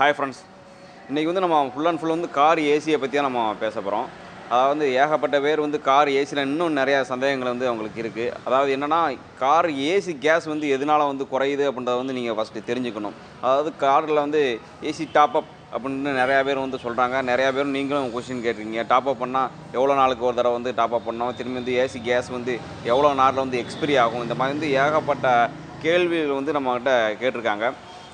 Hi friends இன்றைக்கி வந்து நம்ம ஃபுல் அண்ட் ஃபுல் வந்து கார் ஏசியை பற்றி தான் நம்ம பேச போகிறோம் அதாவது வந்து ஏகப்பட்ட பேர் வந்து கார் ஏசியில் இன்னும் நிறையா சந்தேகங்கள் வந்து அவங்களுக்கு இருக்குது அதாவது என்னென்னா கார் ஏசி கேஸ் வந்து எதனால் வந்து குறையுது அப்படின்றத வந்து நீங்கள் ஃபஸ்ட்டு தெரிஞ்சுக்கணும். அதாவது காரில் வந்து ஏசி டாப் அப் அப்படின்னு நிறையா பேர் வந்து சொல்கிறாங்க நிறையா பேர் நீங்களும் கொஸ்டின் கேட்டிருக்கீங்க. டாப் அப் பண்ணால் எவ்வளோ நாளுக்கு ஒரு தடவை வந்து டாப் அப் பண்ணோம் திரும்பி வந்து ஏசி கேஸ் வந்து எவ்வளோ நாளில் வந்து எக்ஸ்பிரி ஆகும்? இந்த மாதிரி வந்து ஏகப்பட்ட கேள்விகள் வந்து நம்மக்கிட்ட கேட்டிருக்காங்க.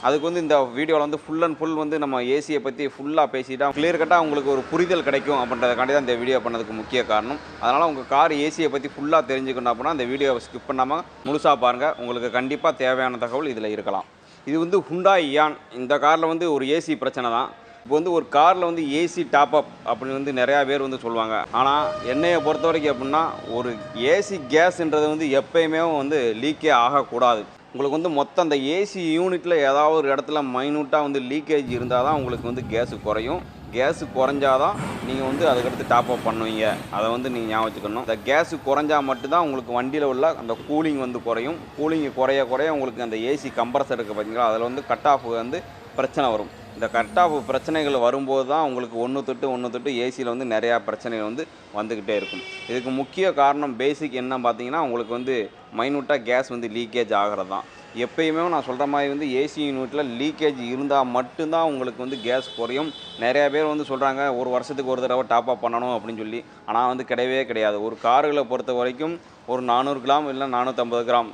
அதுக்கு வந்து இந்த வீடியோவில் வந்து ஃபுல் அண்ட் ஃபுல் வந்து நம்ம ஏசியை பற்றி ஃபுல்லாக பேசிட்டா கிளியர் கட்டாக உங்களுக்கு ஒரு புரிதல் கிடைக்கும் அப்படின்றதுக்காண்டி தான் இந்த வீடியோ பண்ணதுக்கு முக்கிய காரணம். அதனால் உங்கள் கார் ஏசியை பற்றி ஃபுல்லாக தெரிஞ்சுக்கணும் அப்படின்னா இந்த வீடியோவை ஸ்கிப் பண்ணாமல் முழுசாக பாருங்கள் உங்களுக்கு கண்டிப்பாக தேவையான தகவல் இதில் இருக்கலாம். இது வந்து ஹுண்டாய் யான் இந்த காரில் வந்து ஒரு ஏசி பிரச்சனை தான். இப்போ வந்து ஒரு காரில் வந்து ஏசி டாப் அப் அப்படின்னு வந்து நிறையா பேர் வந்து சொல்லுவாங்க. ஆனால் என்னையை பொறுத்த வரைக்கும் எப்படின்னா ஒரு ஏசி கேஸ்ன்றது வந்து எப்பயுமே வந்து லீக்கே ஆகக்கூடாது. உங்களுக்கு வந்து மொத்தம் அந்த ஏசி யூனிட்டில் ஏதாவது ஒரு இடத்துல மைனூட்டாக வந்து லீக்கேஜ் இருந்தால் தான் உங்களுக்கு வந்து கேஸு குறையும். கேஸு குறைஞ்சாதான் நீங்கள் வந்து அதுக்கடுத்து டாப் அப் பண்ணுவீங்க. அதை வந்து நீங்கள் ஞாபகம் வச்சுக்கணும். இந்த கேஸு குறைஞ்சா மட்டும்தான் உங்களுக்கு வண்டியில் உள்ள அந்த கூலிங் வந்து குறையும். கூலிங் குறைய குறைய உங்களுக்கு அந்த ஏசி கம்ப்ரஸர் இருக்குது பார்த்தீங்களா அதில் வந்து கட் ஆஃப் வந்து பிரச்சனை வரும். இந்த கட் ஆஃப் பிரச்சனைகள் வரும்போது தான் உங்களுக்கு ஒன்று தொட்டு ஒன்று தொட்டு ஏசியில் வந்து நிறையா பிரச்சனைகள் வந்து வந்துக்கிட்டே இருக்கும். இதுக்கு முக்கிய காரணம் பேசிக் என்ன பார்த்தீங்கன்னா உங்களுக்கு வந்து மைனூட்டாக கேஸ் வந்து லீக்கேஜ் ஆகிறது தான் எப்பயுமே நான் சொல்கிற மாதிரி வந்து ஏசி யூனிட்டில் லீக்கேஜ் இருந்தால் மட்டும்தான் உங்களுக்கு வந்து கேஸ் குறையும். நிறையா பேர் வந்து சொல்கிறாங்க ஒரு வருஷத்துக்கு ஒரு தடவை டாப் அப் பண்ணணும் அப்படின்னு சொல்லி. ஆனால் வந்து கிடையவே கிடையாது. ஒரு கார்களை பொறுத்த வரைக்கும் ஒரு நானூறு கிராம் இல்லை நானூற்றம்பது கிராம்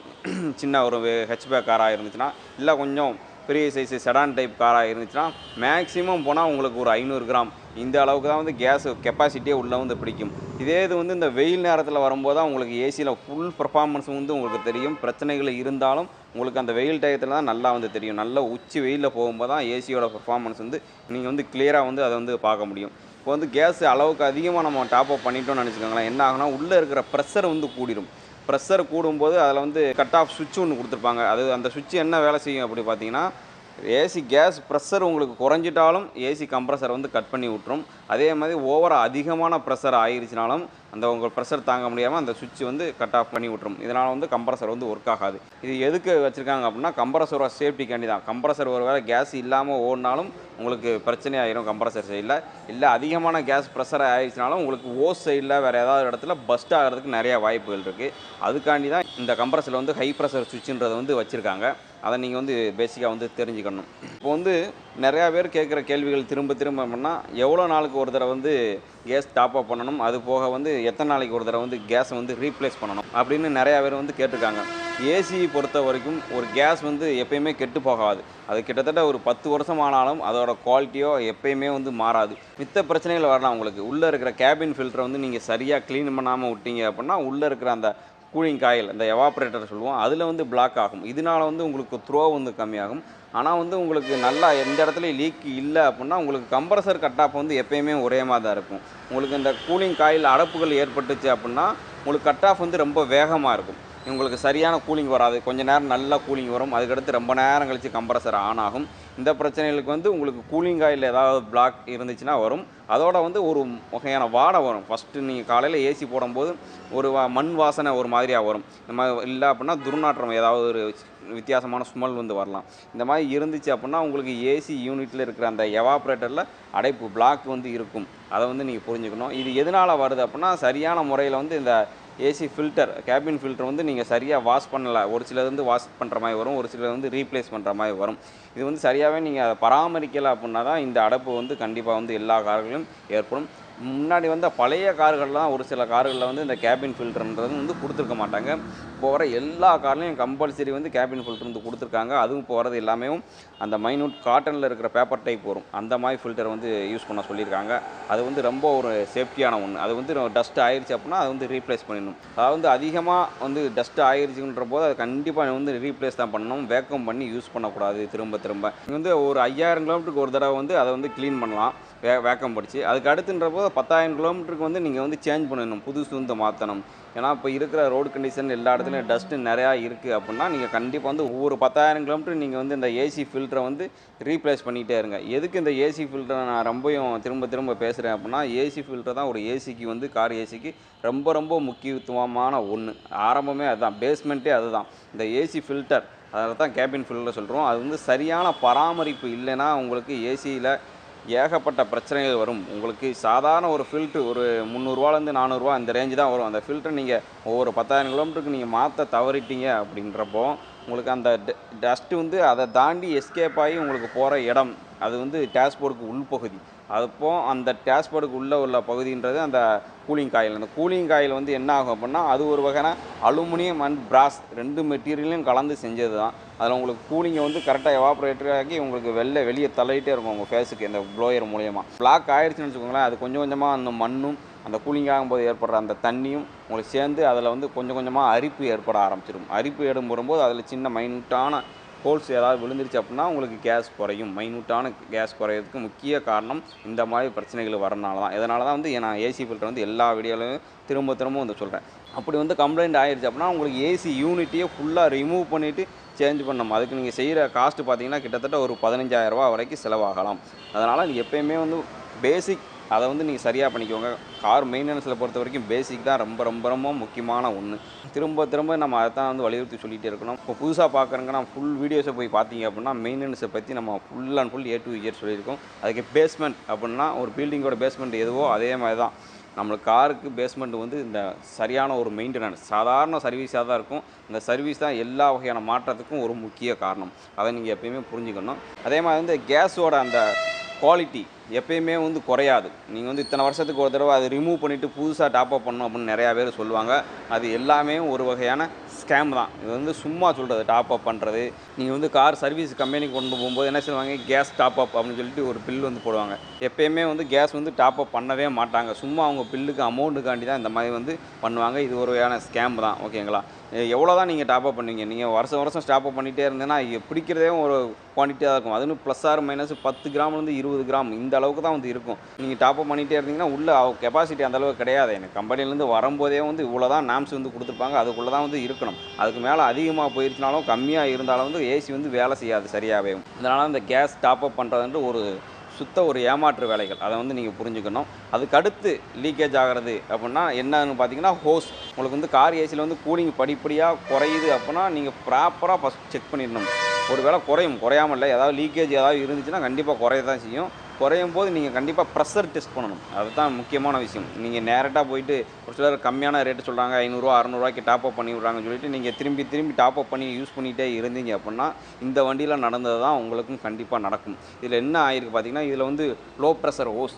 சின்ன ஒரு ஹெச்பேக் காராக இருந்துச்சுன்னா இல்லை கொஞ்சம் பெரிய சைஸு செடான் டைப் காராக இருந்துச்சுன்னா மேக்ஸிமம் போனால் உங்களுக்கு ஒரு ஐநூறு கிராம். இந்த அளவுக்கு தான் வந்து கேஸ் கெப்பாசிட்டியே உள்ளே வந்து பிடிக்கும். இதே இது வந்து இந்த வெயில் நேரத்தில் வரும்போது தான் உங்களுக்கு ஏசியில் ஃபுல் பர்ஃபார்மன்ஸ் வந்து உங்களுக்கு தெரியும். பிரச்சனைகள் இருந்தாலும் உங்களுக்கு அந்த வெயில் டயத்தில் தான் நல்லா வந்து தெரியும். நல்ல உச்சி வெயிலில் போகும்போது தான் ஏசியோட பர்ஃபார்மன்ஸ் வந்து நீங்கள் வந்து கிளியராக வந்து அதை வந்து பார்க்க முடியும். இப்போ வந்து கேஸ் அளவுக்கு அதிகமாக நம்ம டாப் அப் பண்ணிட்டோம்னு நினச்சிக்கோங்களேன் என்ன ஆகுனா உள்ளே இருக்கிற ப்ரெஷர் வந்து கூடிடும் ப்ரெஷர் கூடும்போது அதில் வந்து கட் ஆஃப் சுவிட்ச் ஒன்று கொடுத்துருப்பாங்க. அது அந்த சுவிட்ச் என்ன வேலை செய்யும் அப்படி பார்த்தீங்கன்னா ஏசி கேஸ் ப்ரெஷர் உங்களுக்கு குறைஞ்சிட்டாலும் ஏசி கம்ப்ரஸர் வந்து கட் பண்ணி விட்டுரும். அதே மாதிரி ஓவராக அதிகமான ப்ரெஷர் ஆகிருச்சினாலும் அந்த உங்கள் ப்ரெஷர் தாங்க முடியாமல் அந்த சுவிட்ச் வந்து கட் ஆஃப் பண்ணி விட்டுரும். இதனால் வந்து கம்ப்ரஸர் வந்து ஒர்க் ஆகாது. இது எதுக்கு வச்சுருக்காங்க அப்படின்னா கம்ப்ரஸரோட சேஃப்டிக்காண்டி தான். கம்ப்ரஸர் ஒரு வேளை கேஸ் இல்லாமல் ஓடினாலும் உங்களுக்கு பிரச்சனை ஆகிரும் கம்ப்ரஸர் சைடில் இல்லை அதிகமான கேஸ் ப்ரெஷர் ஆயிடுச்சுனாலும் உங்களுக்கு ஓஸ் சைடில் வேறு ஏதாவது இடத்துல பஸ்ட் ஆகிறதுக்கு நிறையா வாய்ப்புகள் இருக்குது அதுக்காண்டி தான் இந்த கம்ப்ரஸரில் வந்து ஹை ப்ரெஷர் சுவிட்சுன்றதை வந்து வச்சுருக்காங்க. அதை நீங்கள் வந்து பேசிக்காக வந்து தெரிஞ்சுக்கணும். இப்போ வந்து நிறையா பேர் கேட்குற கேள்விகள் திரும்ப திரும்ப அப்படின்னா எவ்வளோ நாளுக்கு ஒரு தடவை வந்து கேஸ் டாப் அப் பண்ணணும். அது போக வந்து எத்தனை நாளைக்கு ஒரு தடவை வந்து கேஸை வந்து ரீப்ளேஸ் பண்ணணும் அப்படின்னு நிறையா பேர் வந்து கேட்டிருக்காங்க. ஏசி பொறுத்த வரைக்கும் ஒரு கேஸ் வந்து எப்பயுமே கெட்டு போகாது. அது கிட்டத்தட்ட ஒரு பத்து வருஷம் ஆனாலும் அதோட குவாலிட்டியோ எப்பயுமே வந்து மாறாது. மித்த பிரச்சனைகள் வரலாம் உங்களுக்கு. உள்ளே இருக்கிற கேபின் ஃபில்டரை வந்து நீங்கள் சரியாக க்ளீன் பண்ணாமல் விட்டீங்க அப்படின்னா உள்ளே இருக்கிற அந்த கூலிங் காயில் அந்த எவாப்ரேட்டர் சொல்லுவோம் அதில் வந்து பிளாக் ஆகும். இதனால் வந்து உங்களுக்கு த்ரோ வந்து கம்மியாகும். ஆனால் வந்து உங்களுக்கு நல்லா எந்த இடத்துலையும் லீக் இல்லை அப்படின்னா உங்களுக்கு கம்ப்ரஸர் கட் ஆஃப் வந்து எப்பயுமே ஒரே மாதிரி தான் இருக்கும். உங்களுக்கு இந்த கூலிங் காயில் அடப்புகள் ஏற்பட்டுச்சு அப்படின்னா உங்களுக்கு கட் ஆஃப் வந்து ரொம்ப வேகமாக இருக்கும். உங்களுக்கு சரியான கூலிங் வராது. கொஞ்ச நேரம் நல்லா கூலிங் வரும். அதுக்கடுத்து ரொம்ப நேரம் கழித்து கம்ப்ரஸர் ஆன் ஆகும். இந்த பிரச்சனைகளுக்கு வந்து உங்களுக்கு கூலிங் ஆயில் ஏதாவது பிளாக் இருந்துச்சுன்னா வரும். அதோட வந்து ஒரு வகையான வாடை வரும். ஃபஸ்ட்டு நீங்கள் காலையில் ஏசி போடும்போது ஒரு வா மண் வாசனை ஒரு மாதிரியாக வரும். இந்த மாதிரி இல்லை அப்படின்னா துர்நாற்றம் ஏதாவது ஒரு வித்தியாசமான ஸ்மெல் வந்து வரலாம். இந்த மாதிரி இருந்துச்சு அப்படின்னா உங்களுக்கு ஏசி யூனிட்டில் இருக்கிற அந்த எவாப்ரேட்டரில் அடைப்பு பிளாக் வந்து இருக்கும். அதை வந்து நீங்கள் புரிஞ்சுக்கணும். இது எதனால் வருது அப்படின்னா சரியான முறையில் வந்து இந்த ஏசி ஃபில்டர் கேபின் ஃபில்டர் வந்து நீங்கள் சரியாக வாஷ் பண்ணலை. ஒரு சிலருந்து வாஷ் பண்ணுற மாதிரி வரும் ஒரு சிலர் வந்து ரீப்ளேஸ் பண்ணுற மாதிரி வரும். இது வந்து சரியாகவே நீங்கள் அதை பராமரிக்கலை அப்படின்னா தான் இந்த அடைப்பு வந்து கண்டிப்பாக வந்து எல்லா கார்களிலும் ஏற்படும். முன்னாடி வந்த பழைய கார்கள்லாம் ஒரு சில கார்களில் வந்து இந்த கேபின் ஃபில்டர்ன்றது வந்து கொடுத்துருக்க மாட்டாங்க. இப்போ வர எல்லா கார்லையும் கம்பல்சரி வந்து கேபின் ஃபில்டர் வந்து கொடுத்துருக்காங்க. அதுவும் இப்போ வரது எல்லாமே அந்த மைனூட் காட்டனில் இருக்கிற பேப்பர் டைப் வரும். அந்த மாதிரி ஃபில்டர் வந்து யூஸ் பண்ண சொல்லியிருக்காங்க. அது வந்து ரொம்ப ஒரு சேஃப்டியான ஒன்று அது வந்து டஸ்ட் ஆயிடுச்சு அப்படின்னா அது வந்து ரீப்ளேஸ் பண்ணிடணும். அதாவது வந்து அதிகமாக வந்து டஸ்ட் ஆயிடுச்சுன்ற போது அது கண்டிப்பாக வந்து ரீப்ளேஸ் தான் பண்ணணும். வேக்கம் பண்ணி யூஸ் பண்ணக்கூடாது. திரும்ப திரும்ப. நீங்கள் வந்து ஒரு ஐயாயிரம் கிலோமீட்டருக்கு ஒரு தடவை வந்து அதை வந்து க்ளீன் பண்ணலாம். வே வேக்கம் படிச்சு. அதுக்கு அடுத்துன்றப்போ பத்தாயிரம் கிலோமீட்டருக்கு வந்து நீங்கள் வந்து சேஞ்ச் பண்ணணும். புதுசு வந்து மாற்றணும் ஏன்னா இப்போ இருக்கிற ரோடு கண்டிஷன் எல்லா இடத்துலையும் டஸ்ட்டு நிறையா இருக்குது அப்படின்னா நீங்கள் கண்டிப்பாக வந்து ஒவ்வொரு பத்தாயிரம் கிலோமீட்டர் நீங்கள் வந்து இந்த ஏசி ஃபில்டரை வந்து ரீப்ளேஸ் பண்ணிகிட்டே இருங்க. எதுக்கு இந்த ஏசி ஃபில்டரை நான் ரொம்பவும் திரும்ப திரும்ப பேசுகிறேன் அப்படின்னா ஏசி ஃபில்டர் தான் ஒரு ஏசிக்கு வந்து கார் ஏசிக்கு ரொம்ப ரொம்ப முக்கியத்துவமான ஒன்று ஆரம்பமே அதுதான். பேஸ்மெண்ட்டே அதுதான். இந்த ஏசி ஃபில்டர் அதில் தான் கேபின் ஃபில்டர் சொல்கிறோம் அது வந்து சரியான பராமரிப்பு இல்லைன்னா உங்களுக்கு ஏசியில் ஏகப்பட்ட பிரச்சனைகள் வரும். உங்களுக்கு சாதாரண ஒரு ஃபில்ட்ரு ஒரு முந்நூறுரூவாலேருந்து நானூறுரூவா இந்த ரேஞ்சு தான் வரும். அந்த ஃபில்ட்ரு நீங்கள் ஒவ்வொரு பத்தாயிரம் கிலோமீட்டருக்கு நீங்கள் மாற்ற தவறிட்டீங்க அப்படின்றப்போ உங்களுக்கு அந்த டஸ்ட்டு வந்து அதை தாண்டி எஸ்கேப் ஆகி உங்களுக்கு போகிற இடம் அது வந்து டேஷ்போர்டுக்கு உள்பகுதி. அப்போ அந்த டேஷ்போர்டுக்கு உள்ளே உள்ள பகுதின்றது அந்த கூலிங் காயில் அந்த கூலிங் காயில் வந்து என்ன ஆகும் அப்படின்னா அது ஒரு வகையான அலுமினியம் அண்ட் பிராஸ் ரெண்டு மெட்டீரியலையும் கலந்து செஞ்சது தான் அதில் உங்களுக்கு கூலிங்கை வந்து கரெக்டாக எவாப்ரேட்டர் ஆக்கி உங்களுக்கு வெளில வெளியே தள்ளிகிட்டே இருக்கும் உங்கள் ஃபேஸுக்கு இந்த ப்ளோயர் மூலயமா. பிளாக் ஆயிடுச்சுன்னு வச்சுக்கோங்களேன் அது கொஞ்சம் கொஞ்சமாக அந்த மண்ணும் அந்த கூலிங் ஆகும்போது ஏற்படுற அந்த தண்ணியும் உங்களுக்கு சேர்ந்து அதில் வந்து கொஞ்சம் கொஞ்சமாக அரிப்பு ஏற்பட ஆரம்பிச்சிடும். அரிப்பு ஏடும் வரும்போது அதில் சின்ன மைனூட்டான ஹோல்ஸ் ஏதாவது விழுந்துருச்சு அப்படின்னா உங்களுக்கு கேஸ் குறையும். மைன்யூட்டான கேஸ் குறையிறதுக்கு முக்கிய காரணம் இந்த மாதிரி பிரச்சனைகள் வரனால தான். இதனால தான் வந்து நான் ஏசி ஃபில்டர் வந்து எல்லா வீடியோலையும் திரும்ப திரும்ப வந்து சொல்கிறேன் அப்படி வந்து கம்ப்ளைண்ட் ஆயிடுச்சு அப்படின்னா உங்களுக்கு ஏசி யூனிட்டியை ஃபுல்லாக ரிமூவ் பண்ணிவிட்டு சேஞ்ச் பண்ணணும். அதுக்கு நீங்கள் செய்கிற காஸ்ட்டு பார்த்தீங்கன்னா கிட்டத்தட்ட ஒரு 15000 ரூபாய் வரைக்கும் செலவாகலாம். அதனால் நீங்கள் எப்பயுமே வந்து பேசிக் அதை வந்து நீங்கள் சரியாக பண்ணிக்கோங்க. கார் மெயின்டெனன்ஸில் பொறுத்த வரைக்கும் பேசிக் தான் ரொம்ப ரொம்ப ரொம்ப முக்கியமான ஒன்று திரும்ப திரும்ப நம்ம அதை தான் வந்து வலியுறுத்தி சொல்லிகிட்டே இருக்கணும். இப்போ புதுசாக பார்க்குறங்க ஃபுல் வீடியோஸை போய் பார்த்தீங்க அப்படின்னா மெயின்டெனன்ஸை பற்றி நம்ம full and full A to year சொல்லியிருக்கோம். அதுக்கு பேஸ்மெண்ட் அப்படின்னா ஒரு பில்டிங்கோட பேஸ்மெண்ட் எதுவோ அதே மாதிரி தான். நம்மளுக்கு காருக்கு பேஸ்மெண்ட் வந்து இந்த சரியான ஒரு மெயின்டெனன்ஸ் சாதாரண சர்வீஸாக தான் இருக்கும். இந்த சர்வீஸ் தான் எல்லா வகையான மாற்றத்துக்கும் ஒரு முக்கிய காரணம். அதை நீங்கள் எப்பயுமே புரிஞ்சுக்கணும். அதே மாதிரி வந்து கேஸோட அந்த குவாலிட்டி எப்பயுமே வந்து குறையாது. நீங்கள் வந்து இத்தனை வருஷத்துக்கு ஒரு தடவை அதை ரிமூவ் பண்ணிவிட்டு புதுசாக டாப் அப் பண்ணணும் அப்படின்னு நிறையா பேர் சொல்லுவாங்க. அது எல்லாமே ஒரு வகையான ஸ்கேம் தான். இது வந்து சும்மா சொல்கிறது டாப் அப் பண்ணுறது நீங்கள் வந்து கார் சர்வீஸ் கம்பெனிக்கு கொண்டு போகும்போது என்ன செய்வாங்க? கேஸ் டாப் அப் அப்படின்னு சொல்லிட்டு ஒரு பில் வந்து போடுவாங்க. எப்பயுமே வந்து கேஸ் வந்து டாப் அப் பண்ணவே மாட்டாங்க. சும்மா அவங்க பில்லுக்கு அமௌண்ட்டுக்காண்டி தான் இந்த மாதிரி வந்து பண்ணுவாங்க. இது ஒரு வகையான ஸ்கேம் தான். ஓகேங்களா எவ்வளோ தான் நீங்கள் டாப் அப் பண்ணுவீங்க? நீங்கள் வருஷம் வருஷம் ஸ்டாப் அப் பண்ணிகிட்டே இருந்தேன்னா பிடிக்கிறதே ஒரு குவான்டிட்டியாக தான் இருக்கும். அதுவும் ப்ளஸ் ஆர் மைனஸ் பத்து கிராம்லேருந்து இருபது கிராம் இந்த அளவுக்கு தான் வந்து இருக்கும். நீங்கள் டாப் அப் பண்ணிகிட்டே இருந்தீங்கன்னா உள்ள கெப்பாசிட்டி அந்தளவுக்கு கிடையாது. எனக்கு கம்பெனிலேருந்து வரும்போதே வந்து இவ்வளோ தான் நாம்ஸ் வந்து கொடுத்துருப்பாங்க. அதுக்குள்ளே தான் வந்து இருக்கணும். இருக்கணும் அதுக்கு மேலே அதிகமாக போயிருச்சுனாலும் கம்மியாக இருந்தாலும் வந்து ஏசி வந்து வேலை செய்யாது சரியாகவே அதனால் இந்த கேஸ் டாப் அப் பண்ணுறதுன்ட்டு ஒரு சுத்த ஒரு ஏமாற்று வேலைகள். அதை வந்து நீங்கள் புரிஞ்சுக்கணும். அதுக்கு அடுத்து லீக்கேஜ் ஆகிறது அப்படின்னா என்னன்னு பார்த்தீங்கன்னா ஹோஸ் உங்களுக்கு வந்து கார் ஏசியில் வந்து கூலிங் படிப்படியாக குறையுது அப்படின்னா நீங்கள் ப்ராப்பராக ஃபஸ்ட் செக் பண்ணிடணும். ஒரு வேளை குறையும் குறையாமல் இல்லை. ஏதாவது லீக்கேஜ் ஏதாவது இருந்துச்சுன்னா கண்டிப்பாக குறைய தான் செய்யும். குறையும் போது நீங்கள் கண்டிப்பாக ப்ரெஷர் டெஸ்ட் பண்ணணும். அதுதான் முக்கியமான விஷயம். நீங்கள் நேரட்டாக போயிட்டு ஒரு சிலர் கம்மியான ரேட்டு சொல்கிறாங்க ஐநூறுரூவா அறநூறுவாய்க்கு டாப் அப் பண்ணி விட்றாங்கன்னு சொல்லிட்டு நீங்கள் திரும்பி திரும்பி டாப் அப் பண்ணி யூஸ் பண்ணிகிட்டே இருந்தீங்க அப்படின்னா இந்த வண்டியில் நடந்தது தான் உங்களுக்கும் கண்டிப்பாக நடக்கும். இதில் என்ன ஆயிருக்கு பார்த்தீங்கன்னா இதில் வந்து லோ ப்ரெஷர் ஓஸ்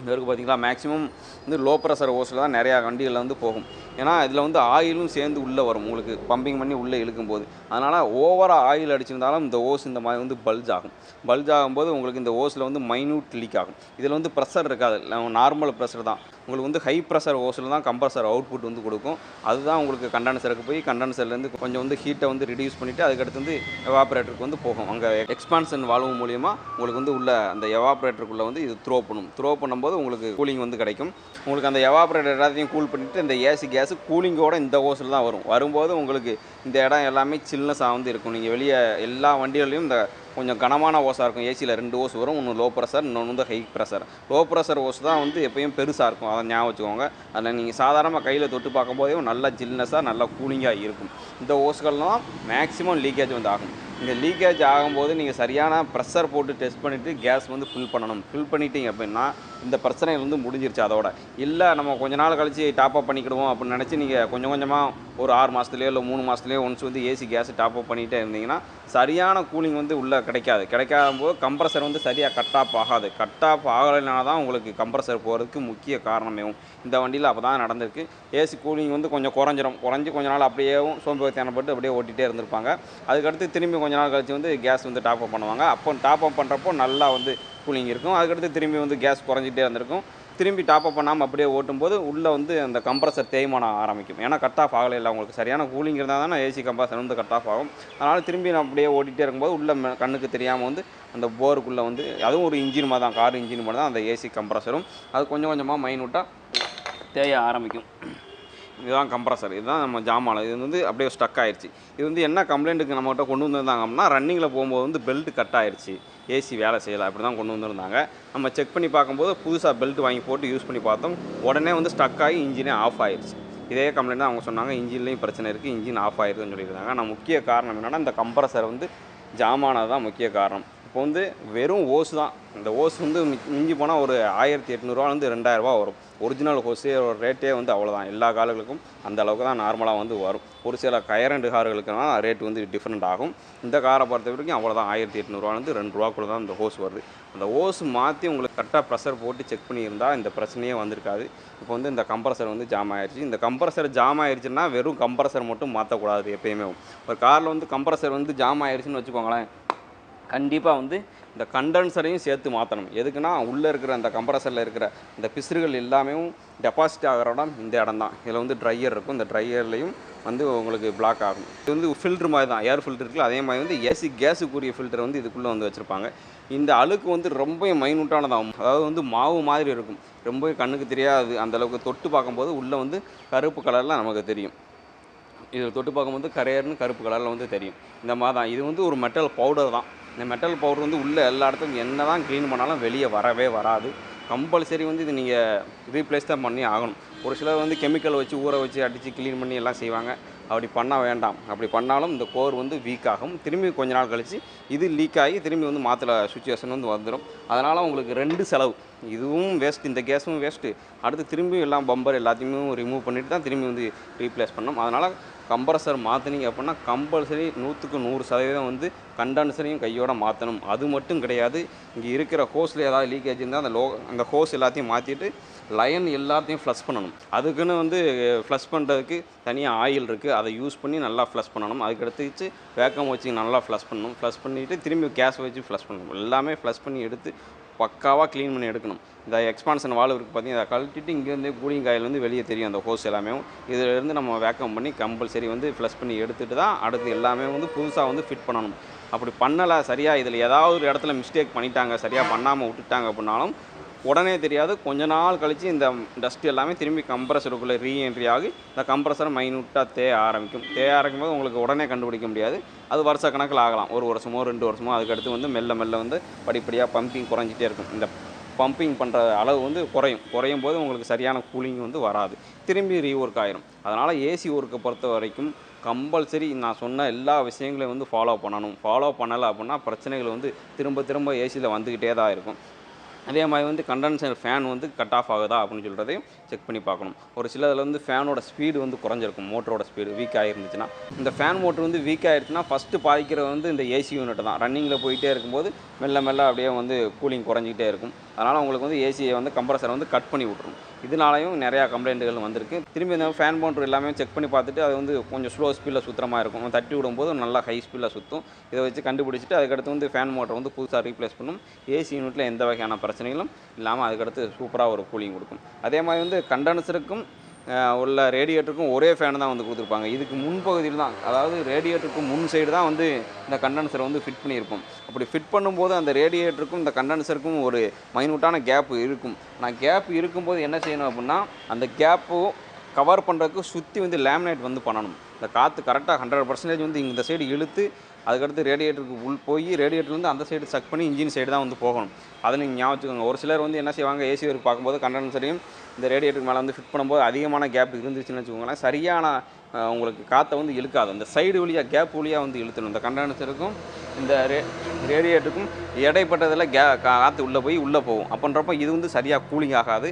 இந்த வரைக்கும் பார்த்திங்களா மேக்ஸிமம் வந்து லோ ப்ரெஷர் ஓஸில் தான் நிறையா வண்டிகளில் வந்து போகும். ஏன்னா இதில் வந்து ஆயிலும் சேர்ந்து உள்ளே வரும். உங்களுக்கு பம்பிங் பண்ணி உள்ளே இழுக்கும் போது அதனால் ஓவராக ஆயில் அடிச்சிருந்தாலும் இந்த ஓஸ் இந்த மாதிரி வந்து பல்ஜ் ஆகும். பல்ஜ் ஆகும்போது உங்களுக்கு இந்த ஓஸில் வந்து மைன்யூட் லீக் ஆகும். இதில் வந்து ப்ரெஷர் இருக்காது. நார்மல் ப்ரெஷர் தான். உங்களுக்கு வந்து ஹை ப்ரெஷர் ஓஸில் தான் கம்ப்ரஸர் அவுட்புட் வந்து கொடுக்கும். அதுதான் உங்களுக்கு கண்டன்சருக்கு போய் கண்டன்சர்லேருந்து கொஞ்சம் வந்து ஹீட்டை வந்து ரிடியூஸ் பண்ணிவிட்டு அதுக்கடுத்து வந்து எவாப்ரேட்டருக்கு வந்து போகும். அங்கே எக்ஸ்பான்ஷன் வால்வு மூலியமாக உங்களுக்கு வந்து உள்ள அந்த எவாப்ரேட்டருக்குள்ளே வந்து இது த்ரோ பண்ணும். த்ரோ பண்ணும்போது உங்களுக்கு கூலிங் வந்து கிடைக்கும். உங்களுக்கு அந்த எவாப்ரேட்டர் எல்லாத்தையும் கூல் பண்ணிவிட்டு இந்த ஏசி கேஸ் கூலிங்கோட இந்த ஓஸில் தான் வரும். வரும்போது உங்களுக்கு இந்த இடம் எல்லாமே சில்னஸாக வந்து இருக்கும். நீங்கள் வெளியே எல்லா வண்டிகளையும் இந்த கொஞ்சம் கனமான ஓஸாக இருக்கும். ஏசியில் ரெண்டு ஓஸ் வரும் ஒன்று லோ ப்ரெஷர் இன்னொன்று வந்து high pressure low pressure hose தான் வந்து எப்பயும் பெருசாக இருக்கும். அதை ஞாபகம் வச்சுக்கோங்க. அதில் நீங்கள் சாதாரணமாக கையில் தொட்டு பார்க்கும்போதே நல்லா ஜில்னஸாக நல்லா கூலிங்காக இருக்கும். இந்த ஓஸ்கள்லாம் மேக்ஸிமம் லீக்கேஜ் வந்து ஆகும். இந்த லீக்கேஜ் ஆகும்போது நீங்கள் சரியான ப்ரெஷர் போட்டு டெஸ்ட் பண்ணிவிட்டு கேஸ் வந்து ஃபில் பண்ணணும். ஃபில் பண்ணிட்டீங்க அப்படின்னா இந்த பிரச்சனைகள் வந்து முடிஞ்சிருச்சு அதோட. இல்லை நம்ம கொஞ்ச நாள் கழிச்சு டாப் அப் பண்ணிக்கிடுவோம் அப்படின்னு நினச்சி நீங்கள் கொஞ்சம் கொஞ்சமாக ஒரு ஆறு மாதத்துலேயோ இல்லை மூணு மாதத்துலேயோ ஒன்ஸ் வந்து ஏசி கேஸ் டாப் அப் பண்ணிகிட்டே இருந்தீங்கன்னா சரியான கூலிங் வந்து உள்ளே கிடைக்காது. கிடைக்காத போது கம்ப்ரஸர் வந்து சரியாக கட் ஆஃப் ஆகாது. கட் ஆஃப் ஆகலைனா தான் உங்களுக்கு கம்ப்ரஸர் போகிறதுக்கு முக்கிய காரணமேவும் இந்த வண்டியில் அப்போ தான் நடந்திருக்கு ஏசி கூலிங் வந்து கொஞ்சம் குறைஞ்சிரும். குறைஞ்சி கொஞ்ச நாள் அப்படியேவும் சோம்பேறித்தனப்பட்டு அப்படியே ஓட்டிகிட்டே இருந்திருப்பாங்க. அதுக்கடுத்து திரும்பி கொஞ்ச நாள் கழித்து வந்து கேஸ் வந்து டாப் அப் பண்ணுவாங்க. அப்போ டாப் அப் பண்ணுறப்போ நல்லா வந்து கூலிங் இருக்கும். அதுக்கடுத்து திரும்பி வந்து கேஸ் குறைஞ்சிட்டே இருந்திருக்கும். திரும்பி டாப்அப் பண்ணாமல் அப்படியே ஓட்டும்போது உள்ளே வந்து அந்த கம்ப்ரஸர் தேய்மானம் ஆரம்பிக்கும். ஏன்னா கட் ஆஃப் ஆகலை இல்லை உங்களுக்கு சரியான கூலிங் இருந்தால் தானே ஏசி கம்ப்ரஸர் வந்து கட் ஆஃப் ஆகும். அதனால் திரும்பி நான் அப்படியே ஓட்டிகிட்டே இருக்கும்போது உள்ள கண்ணுக்கு தெரியாமல் வந்து அந்த போருக்குள்ளே வந்து அதுவும் ஒரு இன்ஜின் மாதிரி தான் கார் இன்ஜின் மாதிரி தான் அந்த ஏசி கம்ப்ரஸரும் அது கொஞ்சம் கொஞ்சமாக மைனூட்டாக தேய ஆரம்பிக்கும். இதுதான் கம்ப்ரஸர் இதுதான் நம்ம ஜாமான். இது வந்து அப்படியே ஸ்டக் ஆயிடுச்சு இது வந்து என்ன கம்ப்ளைண்ட்டுக்கு நம்மகிட்ட கொண்டு வந்திருந்தாங்க அப்படின்னா ரன்னிங்கில் போகும்போது வந்து பெல்ட் கட் ஆயிடுச்சு ஏசி வேலை செய்யலை அப்படி தான் கொண்டு வந்திருந்தாங்க. நம்ம செக் பண்ணி பார்க்கும்போது புதுசாக பெல்ட் வாங்கி போட்டு யூஸ் பண்ணி பார்த்தோம். உடனே வந்து ஸ்டக் ஆகி இன்ஜினே ஆஃப் ஆயிடுச்சு இதே கம்ப்ளைண்ட் தான் அவங்க சொன்னாங்க இன்ஜின்லேயும் பிரச்சனை இருக்குது இன்ஜின் ஆஃப் ஆயிருதுன்னு சொல்லியிருந்தாங்க. ஆனால் முக்கிய காரணம் என்னென்னா இந்த கம்ப்ரஸர் வந்து ஜாமானது தான் முக்கிய காரணம். இப்போ வந்து வெறும் ஓஸ் தான். இந்த ஓஸ் வந்து மிஞ்சி போனால் ஒரு ஆயிரத்தி எட்நூறுவாலேருந்து ரெண்டாயிரரூபா வரும். ஒரிஜினல் ஹோஸே ரேட்டே வந்து அவ்வளோதான் எல்லா கார்களுக்கும் அந்த அளவுக்கு தான் நார்மலாக வந்து வரும். ஒரு சில கயரண்டு கார்களுக்குனா ரேட் வந்து டிஃப்ரெண்ட் ஆகும். இந்த காரை பொறுத்த வரைக்கும் அவ்வளோதான் ஆயிரத்தி எட்நூறுவாலேருந்து ரெண்டு ரூபாக்குள்ள தான் இந்த ஹோஸ் வருது. அந்த ஹோஸ் மாற்றி உங்களுக்கு கரெக்டாக ப்ரெஷர் போட்டு செக் பண்ணியிருந்தால் இந்த பிரச்சனையே வந்திருக்காது. இப்போ வந்து இந்த கம்ப்ரஸர் வந்து ஜாம் ஆயிடுச்சு இந்த கம்ப்ரஸர் ஜாம் ஆயிடுச்சுன்னா வெறும் கம்ப்ரஸர் மட்டும் மாற்றக்கூடாது எப்பயுமே. ஒரு காரில் வந்து கம்ப்ரஸர் வந்து ஜாம் ஆயிடுச்சுன்னு வச்சுக்கோங்களேன். கண்டிப்பாக வந்து இந்த கண்டென்சரையும் சேர்த்து மாற்றணும் எதுக்குன்னா உள்ளே இருக்கிற அந்த கம்ப்ரஸரில் இருக்கிற இந்த பிசுறுகள் எல்லாமே டெபாசிட் ஆகிற இடம் இந்த இடம் தான். இதில் வந்து ட்ரையர் இருக்கும். இந்த ட்ரையர்லையும் வந்து உங்களுக்கு பிளாக் ஆகும். இது வந்து ஃபில்டர் மாதிரி தான். ஏர் ஃபில்டர் இருக்குல்ல அதே மாதிரி வந்து ஏசி கேஸுக்குரிய ஃபில்டர் வந்து இதுக்குள்ளே வந்து வச்சுருப்பாங்க. இந்த அழுக்கு வந்து ரொம்ப மைனூட்டானதாகும் அதாவது வந்து மாவு மாதிரி இருக்கும். ரொம்ப கண்ணுக்கு தெரியாது. அந்தளவுக்கு தொட்டு பார்க்கும்போது உள்ளே வந்து கருப்பு கலரில் நமக்கு தெரியும். இதில் தொட்டு பார்க்கும்போது கரையர்னு கருப்பு கலரில் வந்து தெரியும். இந்த மாதிரி தான். இது வந்து ஒரு மெட்டல் பவுடர் தான். இந்த மெட்டல் பவுடர் வந்து உள்ளே எல்லா இடத்துக்கும் என்ன தான் க்ளீன் பண்ணாலும் வெளியே வரவே வராது. கம்பல்சரி வந்து இது நீங்கள் ரீப்ளேஸ் தான் பண்ணி ஆகணும். ஒரு சிலர் வந்து கெமிக்கல் வச்சு ஊற வச்சு அடித்து க்ளீன் பண்ணி எல்லாம் செய்வாங்க. அப்படி பண்ண வேண்டாம். அப்படி பண்ணாலும் இந்த கோர் வந்து வீக் ஆகும். திரும்பி கொஞ்ச நாள் கழித்து இது லீக் ஆகி திரும்பி வந்து மாற்றல சுச்சுவேஷன் வந்து வந்துடும் அதனால் உங்களுக்கு ரெண்டு செலவு. இதுவும் வேஸ்ட் இந்த கேஸும் வேஸ்ட்டு அடுத்து திரும்பி எல்லாம் பம்பர் எல்லாத்தையுமே ரிமூவ் பண்ணிவிட்டு தான் திரும்பி வந்து ரீப்ளேஸ் பண்ணணும். அதனால் கம்ப்ரஸர் மாற்றினீங்க அப்படின்னா கம்பல்சரி நூற்றுக்கு நூறு சதவீதம் வந்து கண்டன்சரையும் கையோட மாற்றணும் அது மட்டும் கிடையாது. இங்கே இருக்கிற ஹோஸில் ஏதாவது லீக்கேஜ் இருந்தால் அந்த லோ அந்த ஹோஸ் எல்லாத்தையும் மாற்றிட்டு லைன் எல்லாத்தையும் ஃப்ளஷ் பண்ணணும். அதுக்குன்னு வந்து ஃப்ளஷ் பண்ணுறதுக்கு தனியாக ஆயில் இருக்குது அதை யூஸ் பண்ணி நல்லா ஃப்ளஷ் பண்ணணும். அதுக்கடுத்து வேக்கம் வச்சு நல்லா ஃப்ளஷ் பண்ணணும். ஃப்ளஷ் பண்ணிவிட்டு திரும்பி கேஸ் வச்சு ஃப்ளஷ் பண்ணணும். எல்லாமே ஃப்ளஷ் பண்ணி எடுத்து பக்காவாக க்ளீன் பண்ணி எடுக்கணும். இந்த எக்ஸ்பான்ஷன் வால்வ் இருக்குது பார்த்தீங்கன்னா அதை கழட்டிட்டு இங்கேருந்து கூலிங் காயில் வந்து வெளியே தெரியும் அந்த ஹோஸ் எல்லாமே. இதிலேருந்து நம்ம வேக்கம் பண்ணி கம்பல்சரி வந்து ஃப்ளஷ் பண்ணி எடுத்துகிட்டு தான் அடுத்து எல்லாமே வந்து புதுசாக வந்து ஃபிட் பண்ணணும். அப்படி பண்ணலை சரியாக இதில் ஏதாவது ஒரு இடத்துல மிஸ்டேக் பண்ணிட்டாங்க சரியாக பண்ணாமல் விட்டுட்டாங்க அப்படின்னாலும் உடனே தெரியாது. கொஞ்ச நாள் கழித்து இந்த டஸ்ட் எல்லாமே திரும்பி கம்ப்ரஸருக்குள்ளே ரீஎன்ட்ரி ஆகி இந்த கம்ப்ரஸரை மைனூட்டாக தேய ஆரம்பிக்கும். தேய ஆரம்பிக்கும் போது உங்களுக்கு உடனே கண்டுபிடிக்க முடியாது. அது வருஷ கணக்கில் ஆகலாம். ஒரு வருஷமோ ரெண்டு வருஷமோ அதுக்கடுத்து வந்து மெல்ல மெல்ல வந்து படிப்படியாக பம்பிங் குறைஞ்சிட்டே இருக்கும். இந்த பம்பிங் பண்ணுற அளவு வந்து குறையும். குறையும் போது உங்களுக்கு சரியான கூலிங் வந்து வராது. திரும்பி ரீஒர்க் ஆயிரும். அதனால் ஏசி ஒர்க்கை பொறுத்த வரைக்கும் கம்பல்சரி நான் சொன்ன எல்லா விஷயங்களையும் வந்து ஃபாலோ பண்ணணும். ஃபாலோ பண்ணலை அப்படின்னா பிரச்சனைகள் வந்து திரும்ப திரும்ப ஏசியில் வந்துக்கிட்டே தான் இருக்கும். அதே மாதிரி வந்து கண்டன்சர் ஃபேன் வந்து கட் ஆஃப் ஆகுதா அப்படின்னு சொல்கிறதையும் செக் பண்ணி பார்க்கணும். ஒரு சிலதில் வந்து ஃபேனோட ஸ்பீடு வந்து குறைஞ்சிருக்கும் மோட்டரோட ஸ்பீடு வீக் ஆகிருந்துச்சுன்னா இந்த ஃபேன் மோட்டர் வந்து வீக் ஆகிடுச்சுன்னா ஃபஸ்ட்டு பாதிக்கிறது வந்து இந்த ஏசி யூனிட் தான். ரன்னிங்கில் போயிட்டே இருக்கும்போது மெல்ல மெல்ல அப்படியே வந்து கூலிங் குறைஞ்சிக்கிட்டே இருக்கும். அதனால் உங்களுக்கு வந்து ஏசியை வந்து கம்ப்ரஸரை வந்து கட் பண்ணி விட்ரும் இதனாலையும் நிறையா கம்ப்ளைண்ட்டுகள் வந்திருக்கு. திரும்பி இந்த ஃபேன் மோட்டர் எல்லாமே செக் பண்ணி பார்த்துட்டு அது வந்து கொஞ்சம் ஸ்லோ ஸ்பீடில் சுற்றுற மாதிரி இருக்கும். தட்டி விடும்போது நல்லா ஹை ஸ்பீடில் சுற்றும் இதை வச்சு கண்டுபிடிச்சிட்டு அதுக்கடுத்து வந்து ஃபேன் மோட்டர் வந்து புதுசாக ரீப்ளேஸ் பண்ணும். ஏசி யூனிட்டில் எந்த வகையான பிரச்சனைகளும் இல்லாமல் அதுக்கடுத்து சூப்பராக ஒரு கூலிங் கொடுக்கும். அதே மாதிரி வந்து கண்டென்சருக்கும் உள்ள ரேடியேட்டருக்கும் ஒரே ஃபேன் தான் வந்து கொடுத்துருப்பாங்க. இதுக்கு முன்பகுதியில் தான் அதாவது ரேடியேட்டருக்கு முன் சைடு தான் வந்து இந்த கண்டென்சரை வந்து ஃபிட் பண்ணியிருப்போம். அப்படி ஃபிட் பண்ணும்போது அந்த ரேடியேட்டருக்கும் இந்த கண்டென்சருக்கும் ஒரு மைனூட்டான கேப்பு இருக்கும். நான் கேப் இருக்கும்போது என்ன செய்யணும் அப்படின்னா அந்த கேப்பு கவர் பண்ணுறதுக்கு சுற்றி வந்து லேமினேட் வந்து பண்ணணும். இந்த காற்று கரெக்டாக ஹண்ட்ரட் பர்சன்டேஜ் வந்து இந்த சைடு இழுத்து அதுக்கடுத்து ரேடியேட்டருக்கு உள் போய் ரேடியேட்டர்லேருந்து அந்த சைடு சக் பண்ணி இன்ஜின் சைடு தான் வந்து போகணும். அதை நீங்கள் ஞாபகம் ஒரு சிலர் வந்து என்ன செய்வாங்க ஏசி ஒர்க் பார்க்கும்போது கண்டன்சரையும் இந்த ரேடியேட்டருக்கு மேலே வந்து ஃபிட் பண்ணும்போது அதிகமான கேப் இருந்துச்சுன்னு வச்சுக்கோங்களேன். சரியான உங்களுக்கு காற்றை வந்து இழுக்காது. அந்த சைடு வழியாக கேப் வழியாக வந்து இழுத்தணும் இந்த கண்டென்சருக்கும் இந்த ரே ரேடியேட்டருக்கும் இடைப்பட்டதில் கே காற்று உள்ளே போய் உள்ளே போகும். அப்படின்றப்ப இது வந்து சரியாக கூலிங் ஆகாது.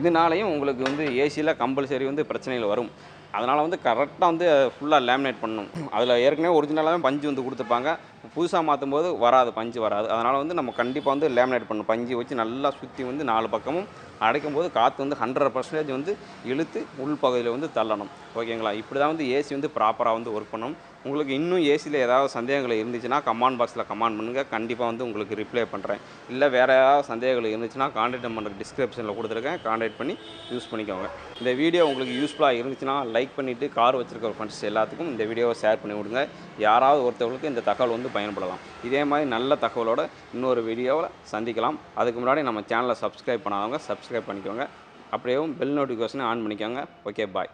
இதனாலையும் உங்களுக்கு வந்து ஏசியில் கம்பல்சரி வந்து பிரச்சனைகள் வரும். அதனால் வந்து கரெக்டாக வந்து ஃபுல்லாக லேமினேட் பண்ணணும். அதில் ஏற்கனவே ஒரிஜினலாகவே பஞ்சு வந்து கொடுத்துருப்பாங்க. புதுசாக மாற்றும் போது வராது பஞ்சு வராது. அதனால் வந்து நம்ம கண்டிப்பாக வந்து லேமினேட் பண்ணணும். பஞ்சு வச்சு நல்லா சுற்றி வந்து நாலு பக்கமும் அடைக்கும் போது காற்று வந்து ஹண்ட்ரட் பர்சன்டேஜ் வந்து இழுத்து உள்பகுதியில் வந்து தள்ளணும். ஓகேங்களா இப்படி தான் வந்து ஏசி வந்து ப்ராப்பராக வந்து ஒர்க் பண்ணணும் உங்களுக்கு இன்னும் ஏசியில் ஏதாவது சந்தேகங்கள் இருந்துச்சுன்னா கமாண்ட் பாக்ஸில் கமெண்ட் பண்ணுங்கள் கண்டிப்பாக வந்து உங்களுக்கு ரிப்ளை பண்ணுறேன் இல்லை வேறு ஏதாவது சந்தேகங்கள் இருந்துச்சுன்னா காண்டாக்ட் நம்பர் டிஸ்கிரிப்ஷனில் கொடுத்துருக்கேன். காண்டாக்ட் பண்ணி யூஸ் பண்ணிக்கோங்க. இந்த வீடியோ உங்களுக்கு யூஸ்ஃபுல்லாக இருந்துச்சுன்னா லைக் பண்ணிவிட்டு கார் வச்சுருக்க ஃப்ரெண்ட்ஸ் எல்லாத்துக்கும் இந்த வீடியோவை ஷேர் பண்ணி விடுங்க. யாராவது ஒருத்தவங்களுக்கு இந்த தகவல் வந்து பயன்படலாம். இதே மாதிரி நல்ல தகவலோட இன்னொரு வீடியோவில் சந்திக்கலாம். அதுக்கு முன்னாடி நம்ம சேனலை சப்ஸ்கிரைப் பண்ணாதவங்க சப்ஸ்கிரைப் பண்ணிக்கோங்க. அப்படியே பெல் நோட்டிஃபிகேஷனை ஆன் பண்ணிக்கோங்க. Okay bye